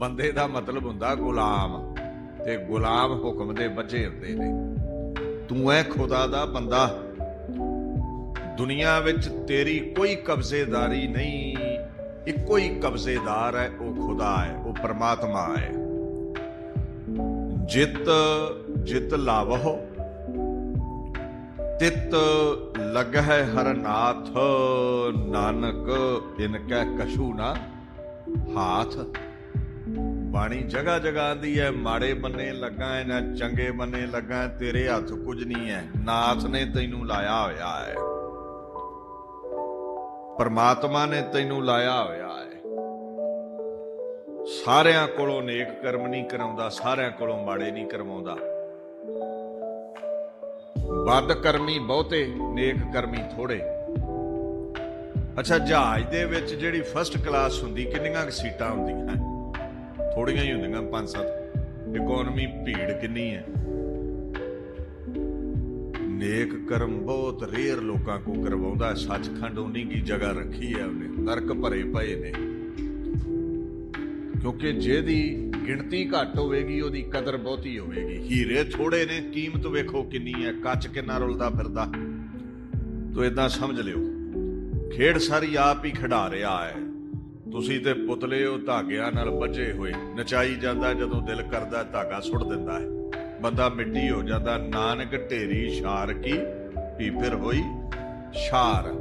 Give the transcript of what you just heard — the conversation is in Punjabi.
ਬੰਦੇ ਦਾ ਮਤਲਬ ਹੁੰਦਾ ਗੁਲਾਮ। ਤੇ ਗੁਲਾਮ ਹੁਕਮ ਦੇ ਬੱਝੇ ਹੁੰਦੇ ਨੇ। ਤੂੰ ਐ ਖੁਦਾ ਦਾ ਬੰਦਾ। ਦੁਨੀਆ ਵਿੱਚ ਤੇਰੀ ਕੋਈ ਕਬਜ਼ੇਦਾਰੀ ਨਹੀਂ। ਇੱਕੋ ਹੀ ਕਬਜ਼ੇਦਾਰ ਹੈ ਉਹ ਖੁਦਾ ਹੈ ਉਹ ਪਰਮਾਤਮਾ ਹੈ ਜਿਤ ਜਿਤ ਲਾਵਹੁ। ਤਿਤ ਲਗਹਿ ਹਰ ਨਾਥ, ਨਾਨਕ, ਬਿਨ ਕੈ ਕਛੂ ਨਾ ਹਾਥ। ਬਾਣੀ ਜਗਾ ਜਗਾ ਆਂਦੀ ਹੈ ਮਾੜੇ ਬੰਨੇ ਲੱਗਾ ਹੈ ਨਾ ਚੰਗੇ ਬੰਨੇ ਲੱਗਾ ਤੇਰੇ ਹੱਥ ਕੁਝ ਨਹੀਂ ਹੈ ਨਾਥ ਨੇ ਤੈਨੂੰ ਲਾਇਆ ਹੋਇਆ ਹੈ ਪਰਮਾਤਮਾ ਨੇ ਤੈਨੂੰ ਲਾਇਆ ਹੋਇਆ ਹੈ ਸਾਰਿਆਂ ਕੋਲੋਂ ਨੇਕ ਕਰਮ ਨਹੀਂ ਕਰਾਉਂਦਾ, ਸਾਰਿਆਂ ਕੋਲੋਂ ਮਾੜੇ ਨਹੀਂ ਕਰਵਾਉਂਦਾ। ਵੱਧ ਕਰਮੀ ਬਹੁਤੇ, ਨੇਕ ਕਰਮੀ ਥੋੜੇ। ਅੱਛਾ, ਜਹਾਜ਼ ਦੇ ਵਿੱਚ ਜਿਹੜੀ ਫਸਟ ਕਲਾਸ ਹੁੰਦੀ, ਕਿੰਨੀਆਂ ਸੀਟਾਂ ਹੁੰਦੀਆਂ? ਥੋੜੀਆਂ ਹੀ ਹੁੰਦੀਆਂ ਪੰਜ ਸੱਤ ਇਕਨੋਮੀ ਭੀੜ ਕਿੰਨੀ ਹੈ? ਨੇਕ ਕਰਮ ਬਹੁਤ ਰੇਅਰ ਲੋਕਾਂ ਕੋ ਕਰਵਾਉਂਦਾ, ਸੱਚਖੰਡ ਉਨੀ ਕੀ ਜਗ੍ਹਾ ਰੱਖੀ ਹੈ ਉਹਨੇ, ਨਰਕ ਭਰੇ ਪਏ ਨੇ। ਕਿਉਂਕਿ ਜਿਹਦੀ ਗਿਣਤੀ ਘੱਟ ਹੋਵੇਗੀ, ਉਹਦੀ ਕਦਰ ਬਹੁਤੀ ਹੋਵੇਗੀ। ਹੀਰੇ ਥੋੜੇ ਨੇ, ਕੀਮਤ ਵੇਖੋ ਕਿੰਨੀ ਹੈ, ਕੱਚ ਕਿੰਨਾ ਰੁਲਦਾ ਫਿਰਦਾ। ਤੋ ਇਦਾਂ ਸਮਝ ਲਿਓ, ਖੇਡ ਸਾਰੀ ਆਪ ਹੀ ਖਿਡਾ ਰਿਹਾ ਹੈ। ਤੁਸੀਂ ਤੇ ਪੁਤਲੇ ਉਹ ਧਾਗਿਆਂ ਨਾਲ ਬੱਝੇ ਹੋਏ। ਨਚਾਈ ਜਾਂਦਾ ਜਦੋਂ ਦਿਲ ਕਰਦਾ ਧਾਗਾ ਸੁੱਟ ਦਿੰਦਾ ਹੈ। ਬੰਦਾ ਮਿੱਟੀ ਹੋ ਜਾਂਦਾ, ਨਾਨਕ ਢੇਰੀ ਸ਼ਾਰ ਕੀ? ਵੀ ਫਿਰ ਹੋਈ ਸ਼ਾਰ